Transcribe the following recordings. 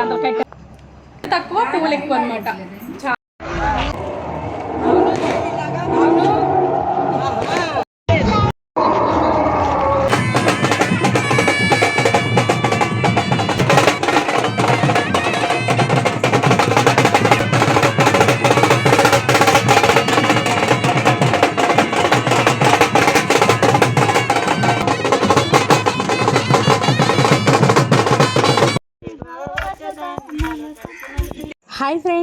అందరు తక్కువ పువ్వులు ఎక్కువ అనమాట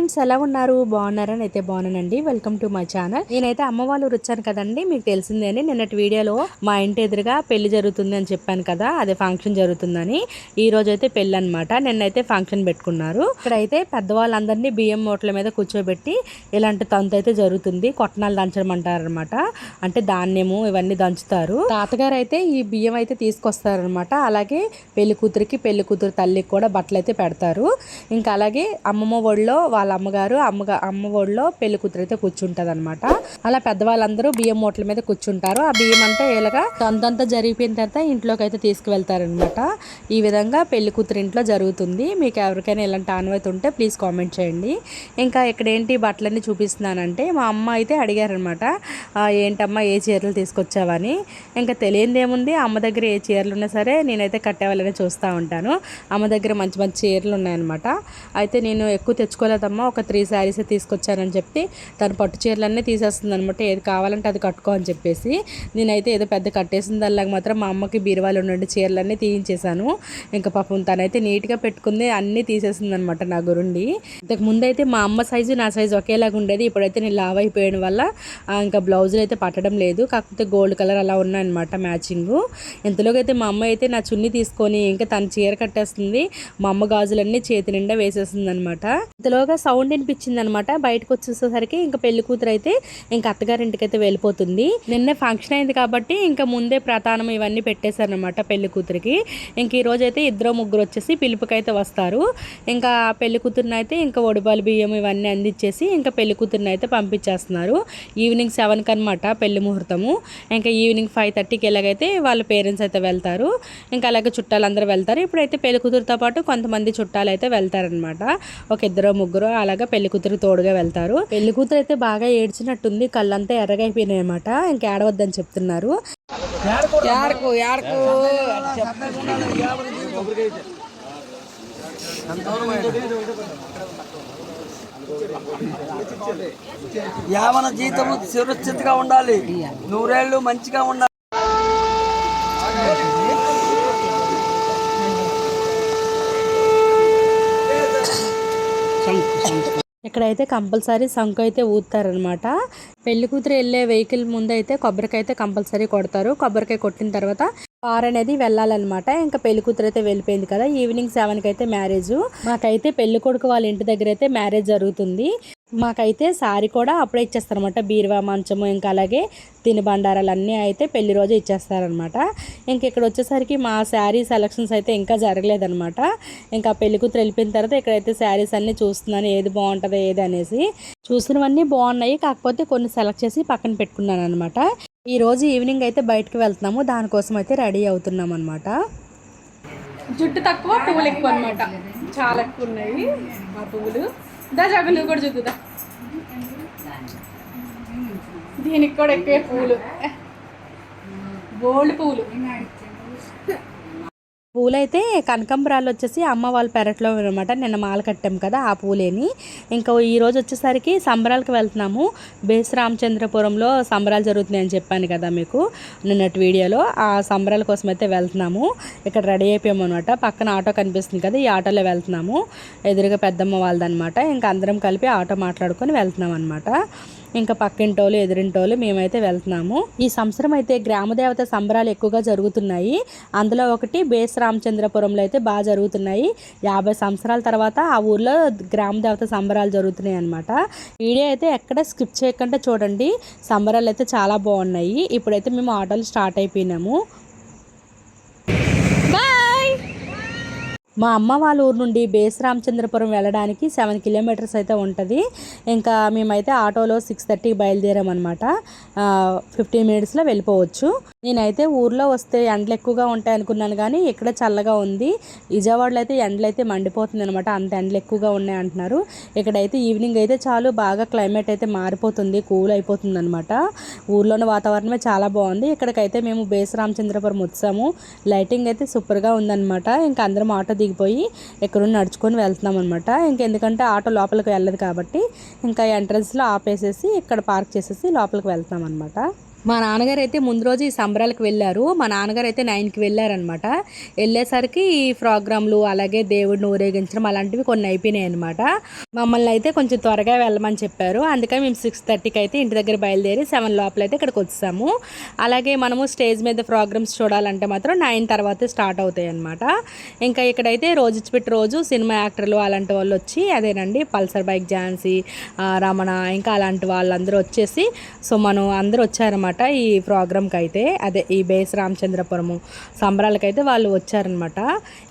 ఫ్రెండ్స్ ఎలా ఉన్నారు? బాగున్నారని అయితే బాగున్నానండి. వెల్కమ్ టు మై ఛానల్ నేనైతే అమ్మ వాళ్ళు వచ్చాను కదండి. మీకు తెలిసిందేని నిన్నటి వీడియోలో మా ఇంటి ఎదురుగా పెళ్ళి జరుగుతుంది అని చెప్పాను కదా అదే ఫంక్షన్ జరుగుతుందని. ఈ రోజు అయితే పెళ్ళి అనమాట నిన్నైతే ఫంక్షన్ పెట్టుకున్నారు. ఇక్కడైతే పెద్దవాళ్ళందరినీ బియ్యం మూటల మీద కూర్చోబెట్టి ఇలాంటి తంతు అయితే జరుగుతుంది. కొట్టనాలు దంచడం అంటారనమాట అంటే ధాన్యము ఇవన్నీ దంచుతారు. తాతగారు అయితే ఈ బియ్యం అయితే తీసుకొస్తారనమాట అలాగే పెళ్ళి కూతురికి పెళ్ళి కూతురు తల్లికి కూడా బట్టలు అయితే పెడతారు. ఇంకా అలాగే అమ్మమ్మ ఒడిలో వాళ్ళ అమ్మగారు అమ్మగా అమ్మ ఒడిలో పెళ్ళి కూతురు అయితే కూర్చుంటది అనమాట అలా పెద్దవాళ్ళందరూ బియ్యం మూటల మీద కూర్చుంటారు. ఆ బియ్యం అంతా ఇలాగా అంతంతా జరిగిపోయిన తర్వాత ఇంట్లోకి అయితే తీసుకువెళ్తారనమాట ఈ విధంగా పెళ్ళి కూతురు ఇంట్లో జరుగుతుంది. మీకు ఎవరికైనా ఇలాంటి ఆనవాయితీ ఉంటే ప్లీజ్ కామెంట్ చేయండి. ఇంకా ఇక్కడ ఏంటి బట్టలన్నీ చూపిస్తున్నానంటే మా అమ్మ అయితే అడిగారనమాట ఏంటమ్మా ఏ చీరలు తీసుకొచ్చావని? ఇంకా తెలియంది ఏముంది అమ్మ దగ్గర ఏ చీరలు ఉన్నా సరే నేనైతే కట్టేవాళ్ళని చూస్తూ ఉంటాను. అమ్మ దగ్గర మంచి మంచి చీరలు ఉన్నాయన్నమాట. అయితే నేను ఎక్కువ తెచ్చుకోలేదమ్మా ఒక త్రీ శారీస్ తీసుకొచ్చానని చెప్పి తను పట్టు చీరలన్నీ తీసేస్తుంది అనమాట ఏది కావాలంటే అది కట్టుకో అని చెప్పేసి నేనైతే ఏదో పెద్ద కట్టేసిన దానిలాగా మాత్రం మా అమ్మకి బీరువాలు ఉండండి చీరలన్నీ తీయించేశాను. ఇంకా పాపం తనైతే నీట్గా పెట్టుకుంది అన్నీ తీసేసింది అనమాట నా గురుండి. ఇంతకు ముందైతే మా అమ్మ సైజు నా సైజు ఒకేలాగా ఉండేది. ఇప్పుడైతే నేను లావ్ అయిపోయిన వల్ల ఇంకా బ్లౌజులు అయితే పట్టడం లేదు. కాకపోతే గోల్డ్ కలర్ అలా ఉన్నాయన్నమాట మ్యాచింగ్. ఇంతలోకి అయితే మా అమ్మ అయితే నా చున్నీ తీసుకొని ఇంకా తన చీర కట్టేస్తుంది. మా అమ్మ గాజులన్నీ చేతి నిండా వేసేస్తుంది అనమాట ఇంతలోగా సౌండ్ వినిపించింది అనమాట బయటకు వచ్చేసేసరికి ఇంకా పెళ్ళి కూతురు అయితే ఇంకా అత్తగారింటికి అయితే వెళ్ళిపోతుంది. నిన్నే ఫంక్షన్ అయింది కాబట్టి ఇంకా ముందే ప్రధానం ఇవన్నీ పెట్టేశారనమాట పెళ్ళి కూతురికి. ఇంక ఈరోజు అయితే ఇద్దరు ముగ్గురు వచ్చేసి పిలుపుకైతే వస్తారు. ఇంకా పెళ్ళి కూతురుని అయితే ఇంకా ఒడిపాలు బియ్యం ఇవన్నీ అందించేసి ఇంకా పెళ్ళి కూతురుని అయితే పంపించేస్తున్నారు. ఈవినింగ్ సెవెన్కి అనమాట పెళ్ళి ముహూర్తము. ఇంకా ఈవినింగ్ ఫైవ్ థర్టీకి ఎలాగైతే వాళ్ళ పేరెంట్స్ అయితే వెళ్తారు. ఇంకా అలాగే చుట్టాలు అందరూ వెళ్తారు. ఇప్పుడైతే పెళ్ళి కూతురుతో పాటు కొంతమంది చుట్టాలు అయితే వెళ్తారనమాట. ఒక ఇద్దరు ముగ్గురు అలాగా పెళ్ళి కూతురు తోడుగా వెళ్తారు. పెళ్ళి కూతురు అయితే బాగా ఏడ్చినట్టుంది. కళ్ళంతా ఎర్రగా అయిపోయినాయి అనమాట ఇంకా ఏడవద్దని చెప్తున్నారు. యావన జీతము సురక్షితంగా ఉండాలి. నూరేళ్ళు మంచిగా ఉండాలి. ఇక్కడైతే కంపల్సరీ శంకు అయితే ఊతారనమాట. పెళ్ళి కూతురు వెళ్ళే వెహికల్ ముందు అయితే కొబ్బరికాయ అయితే కంపల్సరీ కొడతారు. కొబ్బరికాయ కొట్టిన తర్వాత కార్ అనేది వెళ్ళాలన్నమాట ఇంకా పెళ్ళి కూతురు అయితే వెళ్ళిపోయింది కదా. ఈవినింగ్ సెవెన్కి అయితే మ్యారేజ్. మాకైతే పెళ్ళి కొడుకు వాళ్ళ ఇంటి దగ్గర అయితే మ్యారేజ్ జరుగుతుంది. మాకైతే సారీ కూడా అప్పుడే ఇచ్చేస్తారనమాట బీరువా మంచము ఇంకా అలాగే తిని బండారాలు అన్నీ అయితే పెళ్ళి రోజు ఇచ్చేస్తారనమాట ఇంక ఇక్కడ వచ్చేసరికి మా శారీ సెలక్షన్స్ అయితే ఇంకా జరగలేదనమాట ఇంకా పెళ్ళి కూతురు వెళ్ళిపోయిన తర్వాత ఇక్కడైతే శారీస్ అన్నీ చూస్తున్నాను ఏది బాగుంటుందో ఏది అనేసి. చూసినవన్నీ బాగున్నాయి కాకపోతే కొన్ని సెలెక్ట్ చేసి పక్కన పెట్టుకున్నాను అనమాట ఈరోజు ఈవినింగ్ అయితే బయటకు వెళ్తున్నాము దానికోసం అయితే రెడీ అవుతున్నాం అనమాట జుట్టు తక్కువ పువ్వులు ఎక్కువ అనమాట చాలా ఎక్కువ ఉన్నాయి ఆ పువ్వులు. దా జగన్ నువ్వు కూడా చూద్దా దీనికి కూడా ఎక్కువ పువ్వులు గోల్డ్ పువ్వులు పూలైతే కనకంబరాలు వచ్చేసి అమ్మ వాళ్ళ పెరట్లో అనమాట నిన్న మాల కట్టాం కదా ఆ పూలేని. ఇంకా ఈరోజు వచ్చేసరికి సంబరాలకు వెళ్తున్నాము. బేస్ రామచంద్రపురంలో సంబరాలు జరుగుతున్నాయని చెప్పాను కదా మీకు నిన్నటి వీడియోలో. ఆ సంబరాల కోసం అయితే వెళ్తున్నాము. ఇక్కడ రెడీ అయిపోయాము అనమాట పక్కన ఆటో కనిపిస్తుంది కదా ఈ ఆటోలో వెళ్తున్నాము. ఎదురుగా పెద్దమ్మ వాళ్ళదనమాట ఇంకా అందరం కలిపి ఆటో మాట్లాడుకొని వెళ్తున్నాం అనమాట ఇంకా పక్కింటోళ్ళు ఎదురింటోళ్ళు మేమైతే వెళ్తున్నాము. ఈ సంవత్సరం అయితే గ్రామదేవత సంబరాలు ఎక్కువగా జరుగుతున్నాయి. అందులో ఒకటి బేస్ రామచంద్రపురంలో అయితే బాగా జరుగుతున్నాయి. యాభై సంవత్సరాల తర్వాత ఆ ఊర్లో గ్రామదేవత సంబరాలు జరుగుతున్నాయి అనమాట వీడియో అయితే ఎక్కడ స్కిప్ చేయకుండా చూడండి. సంబరాలు అయితే చాలా బాగున్నాయి. ఇప్పుడైతే మేము ఆటోలు స్టార్ట్ అయిపోయినాము. బాయ్! మా అమ్మ వాళ్ళ ఊరు నుండి బేస్ రామచంద్రపురం వెళ్ళడానికి సెవెన్ కిలోమీటర్స్ అయితే ఉంటుంది. ఇంకా మేమైతే ఆటోలో సిక్స్ థర్టీకి బయలుదేరామన్నమాట. ఫిఫ్టీన్ మినిట్స్లో వెళ్ళిపోవచ్చు. నేనైతే ఊర్లో వస్తే ఎండలు ఎక్కువగా ఉంటాయి అనుకున్నాను కానీ ఇక్కడ చల్లగా ఉంది. విజయవాడలో అయితే ఎండలు అయితే మండిపోతుంది అనమాట అంత ఎండలు ఎక్కువగా ఉన్నాయి అంటున్నారు. ఇక్కడైతే ఈవినింగ్ అయితే చాలు బాగా క్లైమేట్ అయితే మారిపోతుంది కూల్ అయిపోతుంది అనమాట ఊర్లోని వాతావరణమే చాలా బాగుంది. ఇక్కడికైతే మేము బేస్ రామచంద్రపురం వచ్చాము. లైటింగ్ అయితే సూపర్గా ఉందన్నమాట. ఇంకా అందరం ఆటో దిగిపోయి ఎక్కడున్న నడుచుకొని వెళ్తున్నాం అనమాట ఇంకెందుకంటే ఆటో లోపలికి వెళ్ళదు కాబట్టి ఇంకా ఎంట్రన్స్లో ఆపేసేసి ఇక్కడ పార్క్ చేసేసి లోపలికి వెళ్తున్నాం అనమాట మా నాన్నగారు అయితే ముందు రోజు ఈ సంబరాలకు వెళ్ళారు. మా నాన్నగారు అయితే నైన్కి వెళ్ళారనమాట వెళ్ళేసరికి ఈ ప్రోగ్రాంలు అలాగే దేవుడిని ఊరేగించడం అలాంటివి కొన్ని అయిపోయినాయి అనమాట మమ్మల్ని అయితే కొంచెం త్వరగా వెళ్ళమని చెప్పారు. అందుకని మేము సిక్స్ థర్టీకి అయితే ఇంటి దగ్గర బయలుదేరి సెవెన్ లోపల అయితే ఇక్కడికి వచ్చాము. అలాగే మనము స్టేజ్ మీద ప్రోగ్రామ్స్ చూడాలంటే మాత్రం నైన్ తర్వాత స్టార్ట్ అవుతాయి అనమాట ఇంకా ఇక్కడైతే రోజు పెట్టి రోజు సినిమా యాక్టర్లు అలాంటి వాళ్ళు వచ్చి అదేనండి పల్సర్ బైక్ ఝాన్సీ రమణ ఇంకా అలాంటి వాళ్ళందరూ వచ్చేసి సో మనం అందరూ వచ్చారనమాట ఈ ప్రోగ్రామ్కి అయితే అదే ఈ బేస్ రామచంద్రపురము సంబరాలకైతే వాళ్ళు వచ్చారనమాట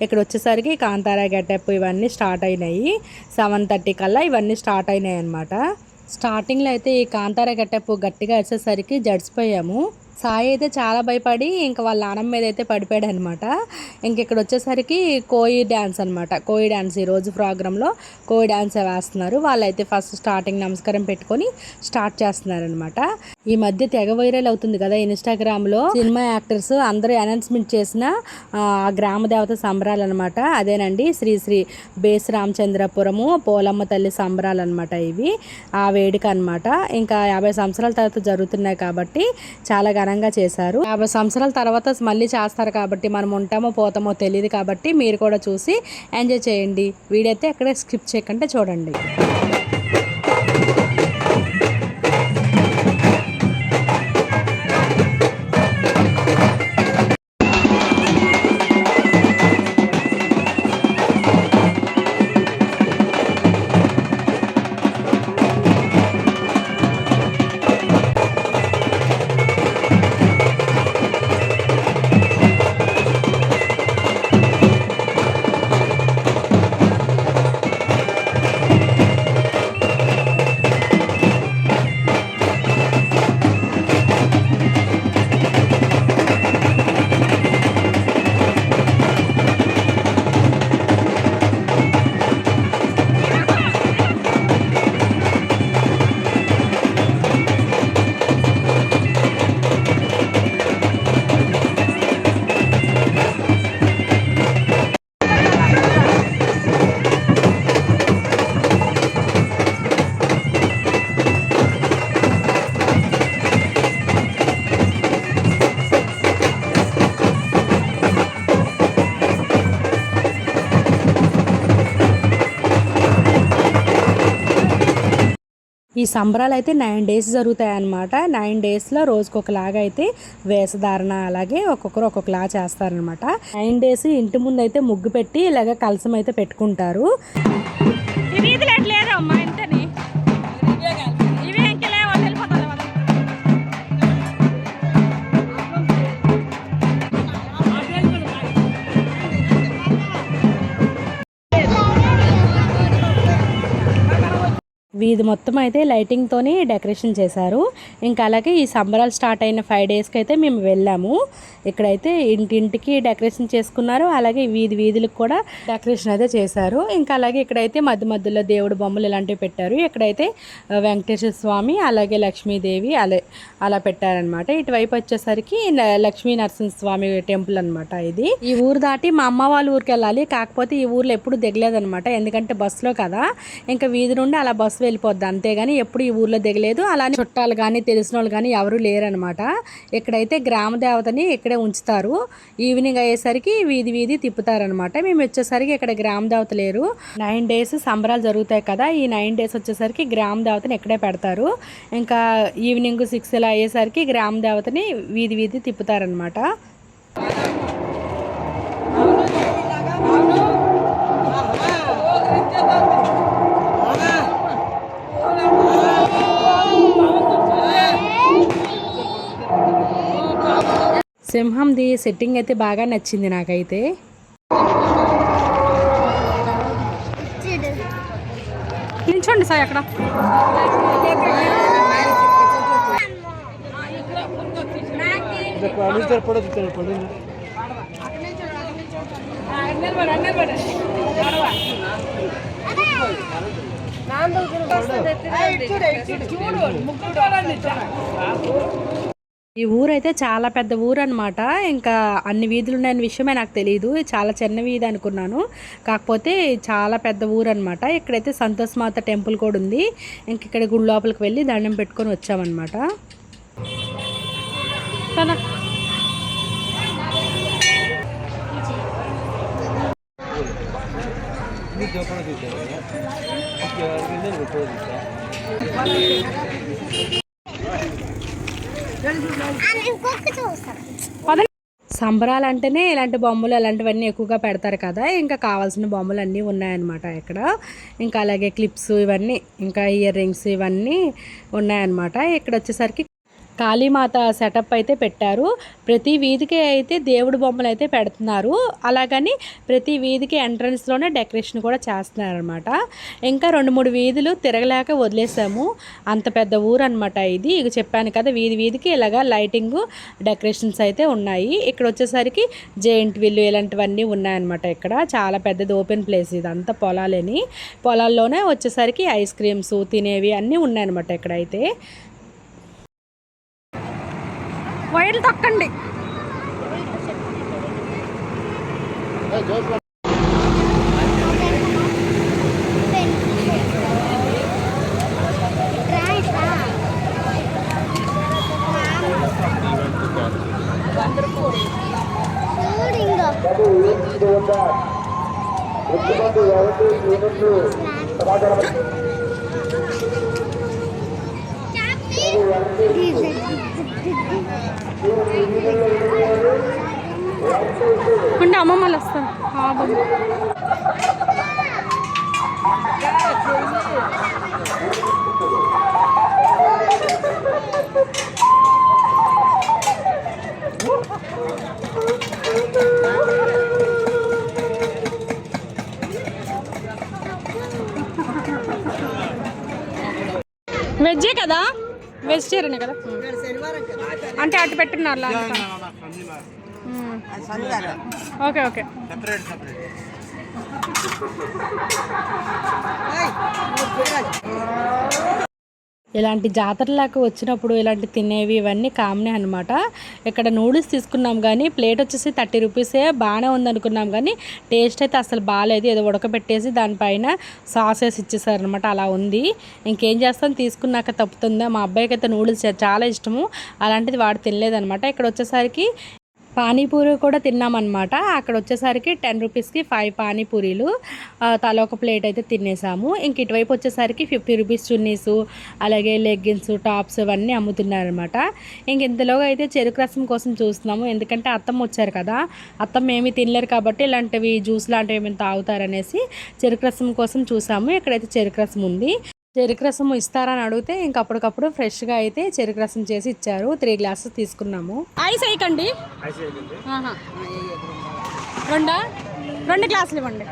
ఇక్కడ వచ్చేసరికి కాంతారా గెటప్ ఇవన్నీ స్టార్ట్ అయినాయి. సెవెన్ థర్టీ కల్లా ఇవన్నీ స్టార్ట్ అయినాయి అనమాట స్టార్టింగ్లో అయితే ఈ కాంతార గెటప్ గట్టిగా వచ్చేసరికి జడిసిపోయాము. సాయి అయితే చాలా భయపడి ఇంకా వాళ్ళ నాన్నమ్మ మీద అయితే పడిపోయాడు అనమాట ఇంక ఇక్కడ వచ్చేసరికి కోయి డ్యాన్స్ అనమాట. కోయి డ్యాన్స్ ఈరోజు ప్రోగ్రాంలో కోయి డ్యాన్స్ వేస్తున్నారు. వాళ్ళైతే ఫస్ట్ స్టార్టింగ్ నమస్కారం పెట్టుకొని స్టార్ట్ చేస్తున్నారు అనమాట ఈ మధ్య తెగ వైరల్ అవుతుంది కదా ఇన్స్టాగ్రామ్లో. సినిమా యాక్టర్స్ అందరూ అనౌన్స్మెంట్ చేసిన ఆ ఆ గ్రామ దేవత సంబరాలు అనమాట అదేనండి శ్రీ శ్రీ బేస్ రామచంద్రపురము పోలమ్మ తల్లి సంబరాలు అనమాట ఇవి. ఆ వేడుక అనమాట. ఇంకా యాభై సంవత్సరాల తర్వాత జరుగుతున్నాయి కాబట్టి చాలా ఘనంగా చేశారు. యాభై సంవత్సరాల తర్వాత మళ్ళీ చేస్తారు కాబట్టి మనం ఉంటామో పోతామో తెలియదు కాబట్టి మీరు కూడా చూసి ఎంజాయ్ చేయండి. వీడైతే అక్కడే స్కిప్ చేయకుండా చూడండి. సంబరాలు అయితే నైన్ డేస్ జరుగుతాయి అన్నమాట నైన్ డేస్లో రోజుకి ఒకలాగా అయితే వేషధారణ అలాగే ఒక్కొక్కరు ఒక్కొక్కలా చేస్తారనమాట నైన్ డేస్ ఇంటి ముందు అయితే ముగ్గు పెట్టి ఇలాగ కలసం అయితే పెట్టుకుంటారు. వీధి మొత్తం అయితే లైటింగ్తోని డెకరేషన్ చేశారు. ఇంకా అలాగే ఈ సంబరాలు స్టార్ట్ అయిన ఫైవ్ డేస్కి అయితే మేము వెళ్ళాము. ఇక్కడైతే ఇంటింటికి డెకరేషన్ చేసుకున్నారు. అలాగే వీధి వీధులకు కూడా డెకరేషన్ అయితే చేశారు. ఇంకా అలాగే ఇక్కడైతే మధ్య మధ్యలో దేవుడు బొమ్మలు ఇలాంటివి పెట్టారు. ఇక్కడైతే వెంకటేశ్వర స్వామి అలాగే లక్ష్మీదేవి అలా అలా పెట్టారనమాట ఇటువైపు వచ్చేసరికి లక్ష్మీ నరసింహ స్వామి టెంపుల్ అనమాట ఇది. ఈ ఊరు దాటి మా అమ్మ వాళ్ళ ఊరికి వెళ్ళాలి. కాకపోతే ఈ ఊర్లో ఎప్పుడు దిగలేదనమాట ఎందుకంటే బస్సులో కదా. ఇంకా వీధి నుండి అలా బస్సు వెళ్ళిపోద్ది. అంతేగాని ఎప్పుడు ఈ ఊర్లో దిగలేదు. అలానే చుట్టాలు కానీ తెలిసిన వాళ్ళు కానీ ఎవరు లేరనమాట. ఇక్కడైతే గ్రామ దేవతని ఇక్కడే ఉంచుతారు. ఈవినింగ్ అయ్యేసరికి వీధి వీధి తిప్పుతారనమాట. మేము వచ్చేసరికి ఇక్కడ గ్రామ దేవత లేరు. నైన్ డేస్ సంబరాలు జరుగుతాయి కదా ఈ నైన్ డేస్ వచ్చేసరికి గ్రామ దేవతని ఇక్కడే పెడతారు. ఇంకా ఈవినింగ్ సిక్స్ ఇలా అయ్యేసరికి గ్రామ దేవతని వీధి వీధి తిప్పుతారనమాట. సింహంది సెట్టింగ్ అయితే బాగా నచ్చింది నాకైతే. నిల్చోండి సార్ అక్కడ. నాకు ఈ ఊరైతే చాలా పెద్ద ఊరు అనమాట ఇంకా అన్ని వీధులు ఉన్నాయని విషయమే నాకు తెలియదు చాలా చిన్న వీధి అనుకున్నాను. కాకపోతే చాలా పెద్ద ఊరు అనమాట ఇక్కడైతే సంతోష్ మాత టెంపుల్ కూడా ఉంది. ఇంక ఇక్కడ గుడి లోపలికి వెళ్ళి దండం పెట్టుకొని వచ్చామన్నమాట. సంబరాలు అంటేనే ఇలాంటి బొమ్మలు అలాంటివన్నీ ఎక్కువగా పెడతారు కదా. ఇంకా కావాల్సిన బొమ్మలు అన్నీ ఉన్నాయన్నమాట ఇక్కడ. ఇంకా అలాగే క్లిప్స్ ఇవన్నీ ఇంకా ఇయర్ రింగ్స్ ఇవన్నీ ఉన్నాయన్నమాట. ఇక్కడ వచ్చేసరికి కాళీమాత సెటప్ అయితే పెట్టారు. ప్రతి వీధికి అయితే దేవుడి బొమ్మలు అయితే పెడుతున్నారు. అలాగని ప్రతి వీధికి ఎంట్రన్స్లోనే డెకరేషన్ కూడా చేస్తున్నారనమాట ఇంకా రెండు మూడు వీధులు తిరగలేక వదిలేసాము. అంత పెద్ద ఊరు అనమాట ఇది. ఇక చెప్పాను కదా వీధి వీధికి ఇలాగా లైటింగ్ డెకరేషన్స్ అయితే ఉన్నాయి. ఇక్కడ వచ్చేసరికి జెయింట్ విల్లు ఇలాంటివన్నీ ఉన్నాయన్నమాట ఇక్కడ. చాలా పెద్దది ఓపెన్ ప్లేస్ ఇదంతా పొలాలని. పొలాల్లోనే వచ్చేసరికి ఐస్ క్రీమ్స్ తినేవి అన్నీ ఉన్నాయన్నమాట ఇక్కడైతే. వైర్లు తొక్కండి. కదా? వెజిటేరియనే కదా? అంటే అటు పెట్టున్నారు ఓకే ఓకే ఇలాంటి జాతరలకు వచ్చినప్పుడు ఇలాంటి తినేవి ఇవన్నీ కామనే అనమాట ఇక్కడ నూడిల్స్ తీసుకున్నాం కానీ ప్లేట్ వచ్చేసి థర్టీ రూపీసే బాగానే ఉందనుకున్నాం కానీ టేస్ట్ అయితే అసలు బాగాలేదు ఏదో ఉడకబెట్టేసి దానిపైన సాసెస్ ఇచ్చేసారు అనమాట అలా ఉంది. ఇంకేం చేస్తాం? తీసుకున్నాక తప్పుతుందా? మా అబ్బాయికి అయితే నూడిల్స్ చాలా ఇష్టము. అలాంటిది వాడు తినలేదనమాట ఇక్కడ వచ్చేసరికి పానీపూరి కూడా తిన్నామన్నమాట. అక్కడ వచ్చేసరికి టెన్ రూపీస్కి ఫైవ్ పానీపూరీలు. తల ఒక ప్లేట్ అయితే తినేసాము. ఇంక ఇటువైపు వచ్చేసరికి ఫిఫ్టీ రూపీస్ చున్నీసు అలాగే లెగ్గిన్స్ టాప్స్ ఇవన్నీ అమ్ముతున్నారనమాట ఇంక ఇంతలోగా అయితే చెరుకు రసం కోసం చూస్తున్నాము. ఎందుకంటే అత్తమ్మ వచ్చారు కదా. అత్తమ్మ ఏమీ తినలేరు కాబట్టి ఇలాంటివి జ్యూస్ లాంటివి ఏమైనా తాగుతారనేసి చెరుకు రసం కోసం చూసాము. ఇక్కడైతే చెరుకు రసం ఉంది. చెరుకు రసం ఇస్తారని అడిగితే ఇంక అప్పటికప్పుడు ఫ్రెష్గా అయితే చెరుకు రసం చేసి ఇచ్చారు. త్రీ గ్లాసెస్ తీసుకున్నాము. ఐస్ వేయకండి. రెండా? రెండు గ్లాసులు ఇవ్వండి.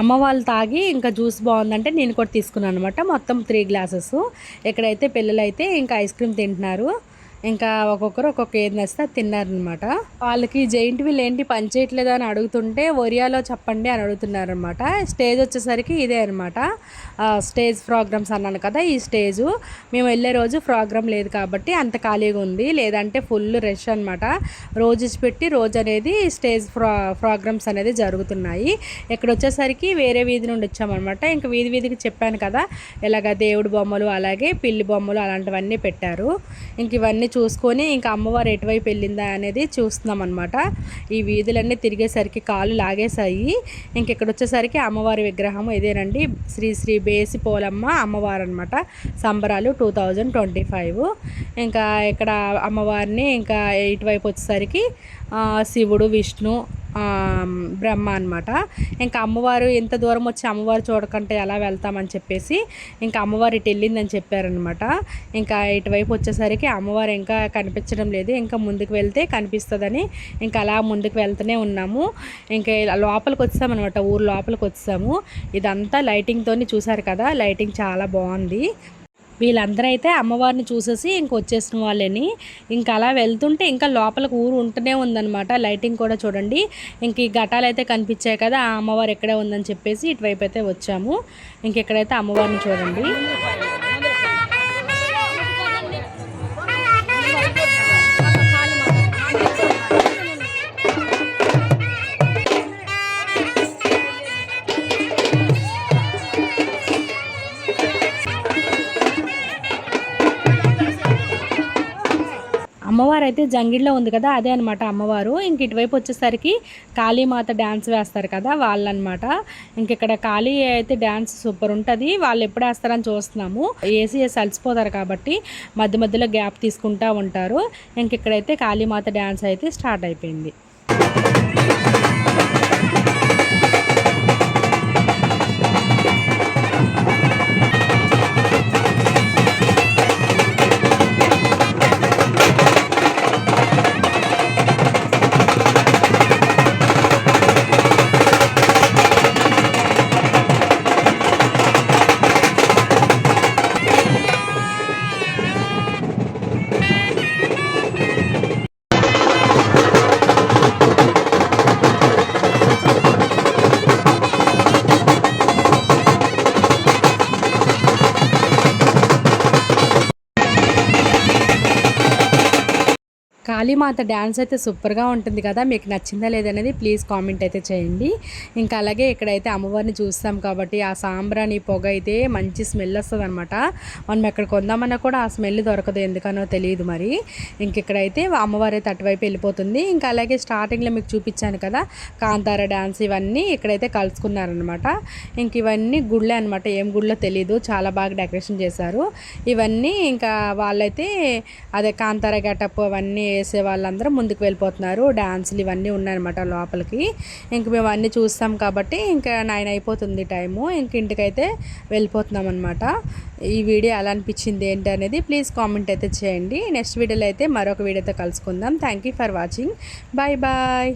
అమ్మ వాళ్ళు తాగి ఇంకా జ్యూస్ బాగుందంటే నేను కూడా తీసుకున్నాను అనమాట మొత్తం త్రీ గ్లాసెస్. ఇక్కడైతే పిల్లలు అయితే ఇంకా ఐస్ క్రీమ్ తింటున్నారు. ఇంకా ఒక్కొక్కరు ఒక్కొక్క ఏది నచ్చితే అది తిన్నారనమాట వాళ్ళకి జైంట్ వీల్ ఏంటి పని చేయట్లేదు అని అడుగుతుంటే ఒరియాలో చెప్పండి అని అడుగుతున్నారనమాట స్టేజ్ వచ్చేసరికి ఇదే అనమాట స్టేజ్ ప్రోగ్రామ్స్ అన్నాను కదా ఈ స్టేజు. మేము వెళ్ళే రోజు ప్రోగ్రామ్ లేదు కాబట్టి అంత ఖాళీగా ఉంది. లేదంటే ఫుల్ రష్ అనమాట రోజు పెట్టి రోజు అనేది స్టేజ్ ప్రో ప్రోగ్రామ్స్ అనేది జరుగుతున్నాయి. ఇక్కడ వచ్చేసరికి వేరే వీధి నుండి వచ్చామన్నమాట. ఇంకా వీధి వీధికి చెప్పాను కదా ఇలాగ దేవుడి బొమ్మలు అలాగే పిల్లి బొమ్మలు అలాంటివన్నీ పెట్టారు. ఇంక ఇవన్నీ చూసుకొని ఇంకా అమ్మవారు ఎటువైపు వెళ్ళిందా అనేది చూస్తున్నాం అనమాట ఈ వీధులన్నీ తిరిగేసరికి కాళ్ళు లాగేశాయి. ఇంక ఇక్కడ వచ్చేసరికి అమ్మవారి విగ్రహం ఇదేనండి. శ్రీ శ్రీ బేసి పోలమ్మ అమ్మవారు అనమాట సంబరాలు టూ థౌజండ్ ట్వంటీ ఫైవ్. ఇంకా ఇక్కడ అమ్మవారిని ఇంకా ఇటువైపు వచ్చేసరికి శివుడు విష్ణు బ్రహ్మ అనమాట ఇంకా అమ్మవారు ఎంత దూరం వచ్చి అమ్మవారు చూడకంటే ఎలా వెళ్తామని చెప్పేసి ఇంకా అమ్మవారు ఇటు వెళ్ళిందని చెప్పారనమాట ఇంకా ఇటువైపు వచ్చేసరికి అమ్మవారు ఇంకా కనిపించడం లేదు. ఇంకా ముందుకు వెళ్తే కనిపిస్తుందని ఇంకా అలా ముందుకు వెళ్తూనే ఉన్నాము. ఇంకా ఇలా లోపలికి వచ్చామన్నమాట. ఊరు లోపలికి వచ్చాము. ఇదంతా లైటింగ్తోని చూసారు కదా. లైటింగ్ చాలా బాగుంది. వీళ్ళందరూ అయితే అమ్మవారిని చూసేసి ఇంక వచ్చేసిన వాళ్ళని. ఇంకా అలా వెళ్తుంటే ఇంకా లోపలికి ఊరు ఉంటూనే ఉందన్నమాట. లైటింగ్ కూడా చూడండి. ఇంక ఈ ఘటాలు అయితే కనిపించాయి కదా ఆ అమ్మవారు ఎక్కడే ఉందని చెప్పేసి ఇటువైపు అయితే వచ్చాము. ఇంక ఇక్కడైతే అమ్మవారిని చూడండి. అమ్మవారు అయితే జంగిడిలో ఉంది కదా అదే అనమాట అమ్మవారు. ఇంక ఇటువైపు వచ్చేసరికి కాళీమాత డ్యాన్స్ వేస్తారు కదా వాళ్ళనమాట ఇంక ఇక్కడ కాళీ అయితే డ్యాన్స్ సూపర్ ఉంటుంది. వాళ్ళు ఎప్పుడు వేస్తారని చూస్తున్నాము. ఏసీ అలసిపోతారు కాబట్టి మధ్య మధ్యలో గ్యాప్ తీసుకుంటూ ఉంటారు. ఇంక ఇక్కడైతే కాళీమాత డ్యాన్స్ అయితే స్టార్ట్ అయిపోయింది. కాళీమాత డ్యాన్స్ అయితే సూపర్గా ఉంటుంది కదా మీకు నచ్చిందా లేదనేది ప్లీజ్ కామెంట్ అయితే చేయండి. ఇంకా అలాగే ఇక్కడైతే అమ్మవారిని చూస్తాం కాబట్టి ఆ సాంబ్రాని పొగ అయితే మంచి స్మెల్ వస్తుంది అనమాట మనం ఎక్కడ కొందామన్నా కూడా ఆ స్మెల్ దొరకదు ఎందుకనో తెలియదు మరి. ఇంక ఇక్కడైతే అమ్మవారి అయితే అటువైపు వెళ్ళిపోతుంది. ఇంకా అలాగే స్టార్టింగ్లో మీకు చూపించాను కదా కాంతార డ్యాన్స్ ఇవన్నీ ఇక్కడైతే కలుసుకున్నారనమాట ఇంక ఇవన్నీ గుళ్ళే అనమాట ఏం గుళ్ళో తెలియదు చాలా బాగా డెకరేషన్ చేశారు. ఇవన్నీ ఇంకా వాళ్ళైతే అదే కాంతార గెటప్ అవన్నీ చేసే వాళ్ళందరూ ముందుకు వెళ్ళిపోతున్నారు. డాన్సులు ఇవన్నీ ఉన్నాయన్నమాట లోపలికి. ఇంక మేము అన్నీ చూస్తాం కాబట్టి ఇంకా నైన్ అయిపోతుంది టైము ఇంక ఇంటికైతే వెళ్ళిపోతున్నాం అనమాట ఈ వీడియో ఎలా అనిపించింది ఏంటి అనేది ప్లీజ్ కామెంట్ అయితే చేయండి. నెక్స్ట్ వీడియోలో అయితే మరొక వీడియోతో కలుసుకుందాం. Thank you for watching bye bye